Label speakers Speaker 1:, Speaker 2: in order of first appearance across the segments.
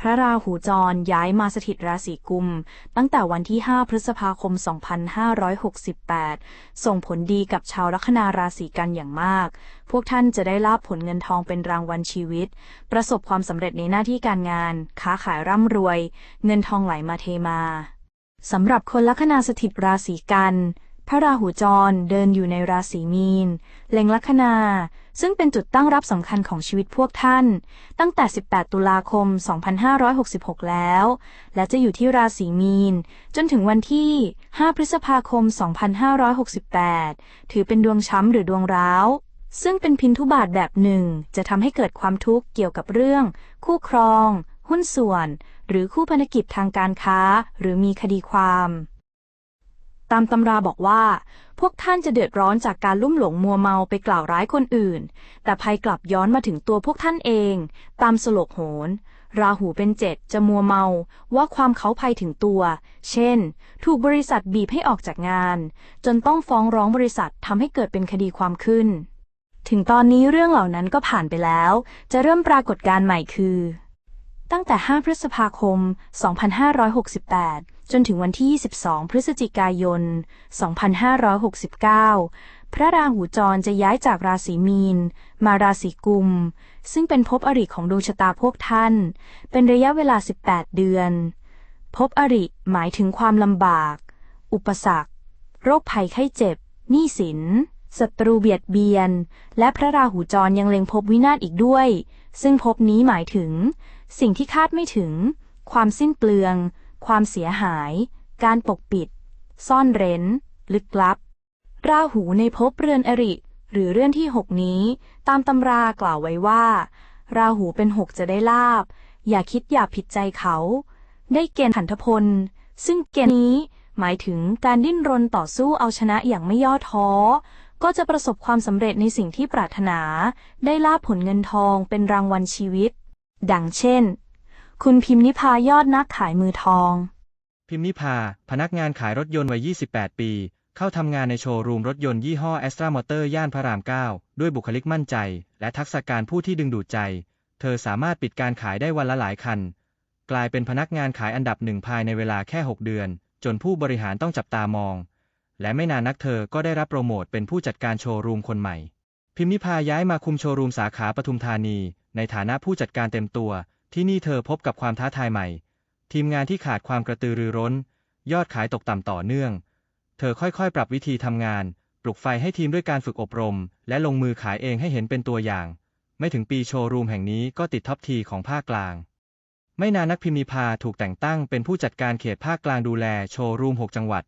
Speaker 1: พระราหูจรย้ายมาสถิตราศีกุม ตั้งแต่วันที่ 5 พฤษภาคม 2568 ส่งผลดีกับชาวลัคนาราศีกันอย่างมาก พวกท่านจะได้ลาบผลเงินทองเป็นรางวัลชีวิต ประสบความสำเร็จในหน้าที่การงาน ค้าขายร่ำรวย เงินทองไหลมาเทมาสำหรับคนลัคนาสถิตราศีกัน พระราหูจรเดินอยู่ในราศีมีน เล็งลัคนา ซึ่งเป็นจุดตั้งรับสำคัญของชีวิตพวกท่าน ตั้งแต่ 18 ตุลาคม 2566 แล้ว และจะอยู่ที่ราศีมีน จนถึงวันที่ 5 พฤษภาคม 2568 ถือเป็นดวงช้ำหรือดวงร้าว ซึ่งเป็นพินทุบาทแบบหนึ่ง จะทำให้เกิดความทุกข์เกี่ยวกับเรื่อง คู่ครอง หุ้นส่วน หรือคู่พันธกิจทางการค้า หรือมีคดีความ ตามตำราบอกว่า พวกท่านจะเดือดร้อนจากการลุ่มหลงมัวเมาไปกล่าวร้ายคนอื่น แต่ภัยกลับย้อนมาถึงตัวพวกท่านเอง ตามสโลกโหน ราหูเป็นเจ็ดจะมัวเมาว่าความเขาภัยถึงตัว เช่น ถูกบริษัทบีบให้ออกจากงาน จนต้องฟ้องร้องบริษัททำให้เกิดเป็นคดีความขึ้น ถึงตอนนี้เรื่องเหล่านั้นก็ผ่านไปแล้ว จะเริ่มปรากฏการณ์ใหม่คือ ตั้งแต่ 5 พฤษภาคม 2568 จนถึงวันที่ 22 พฤศจิกายน 2569 พระราหูจรจะย้ายจากราศีมีน มาราศีกุม ซึ่งเป็นภพอริของดวงชะตาพวกท่าน เป็นระยะเวลา 18 เดือน ภพอริหมายถึงความลำบาก อุปสรรค โรคภัยไข้เจ็บ หนี้สินศัตรูเบียดเบียน และพระราหูจรยังเล็งภพวินาศอีกด้วย ซึ่งภพนี้หมายถึง สิ่งที่คาดไม่ถึง ความสิ้นเปลือง ความเสียหาย การปกปิด ซ่อนเร้น ลึกลับ ราหูในภพเรือนอริ หรือเรือนที่หกนี้ ตามตำรากล่าวไว้ว่า ราหูเป็นหกจะได้ลาบ อย่าคิดอย่าผิดใจเขา ได้เกณฑ์ขันธพล ซึ่งเกณฑ์นี้หมายถึงการดิ้นรนต่อสู้เอาชนะอย่างไม่ย่อท้อ ก็จะประสบความสำเร็จในสิ่งที่ปรารถนา ได้ลาบผลเงินทองเป็นรางวัลชีวิต ดังเช่น คุณพิมพ์นิพายอดนักขายมือทอง
Speaker 2: พิมพ์นิพา พนักงานขายรถยนต์วัย 28 ปี เข้าทำงานในโชว์รูมรถยนต์ยี่ห้อ a s t r a m o t o r ย่านพระราม 9 ด้วยบุคลิกมั่นใจ และทักษะการพูดที่ดึงดูดใจ เธอสามารถปิดการขายได้วันละหลายคัน กลายเป็นพนักงานขายอันดับหนึ่งภายในเวลาแค่ 6 เดือน จนผู้บริหารต้องจับตามอง และไม่นานนักเธอก็ได้รับโปรโมทเป็นผู้จัดการโชว์รูมคนใหม่ พิมพ์นิพาย้ายมาคุมโชว์รูมสาขาปทุมธานี ในฐานะผู้จัดการเต็มตัว ที่นี่เธอพบกับความท้าทายใหม่ ทีมงานที่ขาดความกระตือรือร้น ยอดขายตกต่ำต่อเนื่อง เธอค่อยๆ ปรับวิธีทำงาน ปลุกไฟให้ทีมด้วยการฝึกอบรม และลงมือขายเองให้เห็นเป็นตัวอย่าง ไม่ถึงปีโชว์รูมแห่งนี้ก็ติดท็อปทีของภาคกลาง ไม่นานนักพิมพ์นิพาถูกแต่งตั้งเป็นผู้จัดการเขตภาคกลางดูแลโชว์รูม 6 จังหวัด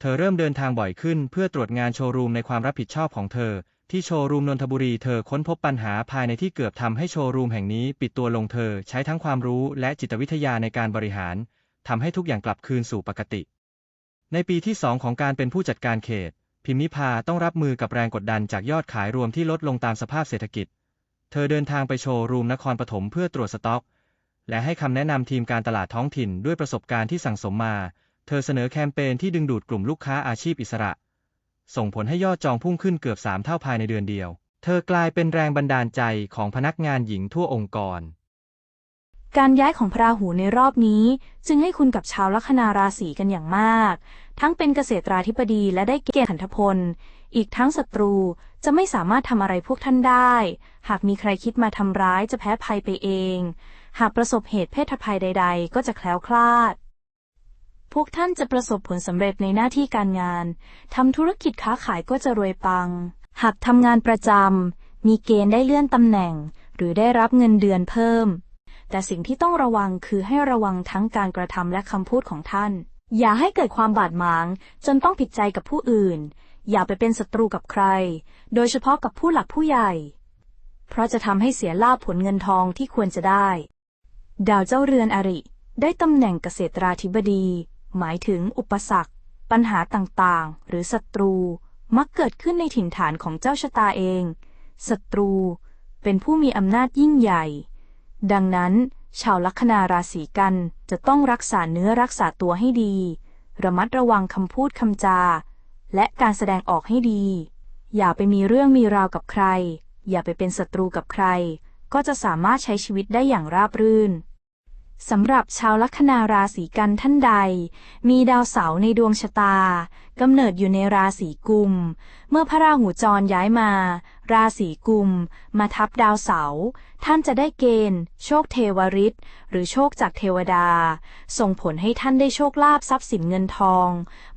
Speaker 2: เธอเริ่มเดินทางบ่อยขึ้น เพื่อตรวจงานโชว์รูมในความรับผิดชอบของเธอ ที่โชว์รูมนนทบุรีเธอค้นพบปัญหาภายในที่เกือบทำให้โชว์รูมแห่งนี้ปิดตัวลงเธอใช้ทั้งความรู้และจิตวิทยาในการบริหารทำให้ทุกอย่างกลับคืนสู่ปกติ ในปีที่ 2 ของการเป็นผู้จัดการเขต พิมนิพาต้องรับมือกับแรงกดดันจากยอดขายรวมที่ลดลงตามสภาพเศรษฐกิจ เธอเดินทางไปโชว์รูมนครปฐมเพื่อตรวจสต็อก และให้คำแนะนำทีมการตลาดท้องถิ่นด้วยประสบการณ์ที่สั่งสมมา เธอเสนอแคมเปญที่ดึงดูดกลุ่มลูกค้าอาชีพอิสระ ส่งผลให้ยอดจองพุ่งขึ้นเกือบ 3 เท่าภายในเดือนเดียว เธอกลายเป็นแรงบันดาลใจของพนักงานหญิงทั่วองค์กร
Speaker 1: การย้ายของพระราหูในรอบนี้ จึงให้คุณกับชาวลัคนาราศีกันอย่างมาก ทั้งเป็นเกษตราธิบดีและได้เกณฑ์ขันธพล อีกทั้งศัตรูจะไม่สามารถทำอะไรพวกท่านได้ หากมีใครคิดมาทำร้ายจะแพ้ภัยไปเอง หากประสบเหตุเพศภัยใด ๆ ก็จะแคล้วคลาด พวกท่านจะประสบผลสำเร็จในหน้าที่การงาน ทำธุรกิจค้าขายก็จะรวยปัง หากทำงานประจำ มีเกณฑ์ได้เลื่อนตำแหน่ง หรือได้รับเงินเดือนเพิ่ม แต่สิ่งที่ต้องระวังคือให้ระวังทั้งการกระทำและคำพูดของท่าน อย่าให้เกิดความบาดหมาง จนต้องผิดใจกับผู้อื่น อย่าไปเป็นศัตรูกับใคร โดยเฉพาะกับผู้หลักผู้ใหญ่ เพราะจะทำให้เสียลาภผลเงินทองที่ควรจะได้ ดาวเจ้าเรือนอริ ได้ตำแหน่งเกษตราธิบดี หมายถึงอุปสรรค ปัญหาต่างๆ หรือศัตรู มักเกิดขึ้นในถิ่นฐานของเจ้าชะตาเอง ศัตรู เป็นผู้มีอำนาจยิ่งใหญ่ ดังนั้น ชาวลัคนาราศีกันจะต้องรักษาเนื้อรักษาตัวให้ดี ระมัดระวังคำพูดคำจา และการแสดงออกให้ดี อย่าไปมีเรื่องมีราวกับใคร อย่าไปเป็นศัตรูกับใคร ก็จะสามารถใช้ชีวิตได้อย่างราบรื่น สำหรับชาวลัคนาราศีกันท่านใด มีดาวเสาร์ในดวงชะตากำเนิดอยู่ในราศีกุม เมื่อพระราหูจรย้ายมา ราศีกุม มาทับดาวเสาร์ท่านจะได้เกณฑ์ โชคเทวริตหรือโชคจากเทวดา ส่งผลให้ท่านได้โชคลาภทรัพย์สินเงินทอง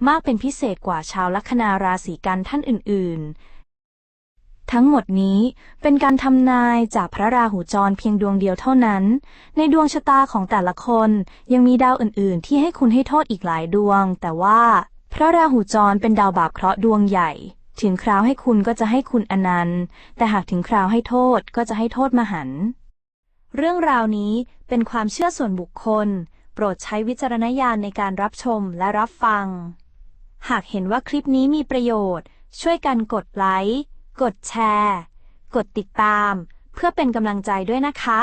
Speaker 1: มากเป็นพิเศษกว่าชาวลัคนาราศีกันท่านอื่น ๆ ทั้งหมดนี้เป็นการทำนายจากพระราหูจรเพียงดวงเดียวเท่านั้น ในดวงชะตาของแต่ละคนยังมีดาวอื่น ๆ ที่ให้คุณให้โทษอีกหลายดวง แต่ว่าพระราหูจรเป็นดาวบาปเคราะห์ดวงใหญ่ ถึงคราวให้คุณก็จะให้คุณอนันต์ แต่หากถึงคราวให้โทษก็จะให้โทษมหันต์เรื่องราวนี้เป็นความเชื่อส่วนบุคคล โปรดใช้วิจารณญาณในการรับชมและรับฟัง หากเห็นว่าคลิปนี้มีประโยชน์ ช่วยกันกดไลค์ กดแชร์ กดติดตาม เพื่อเป็นกำลังใจด้วยนะคะ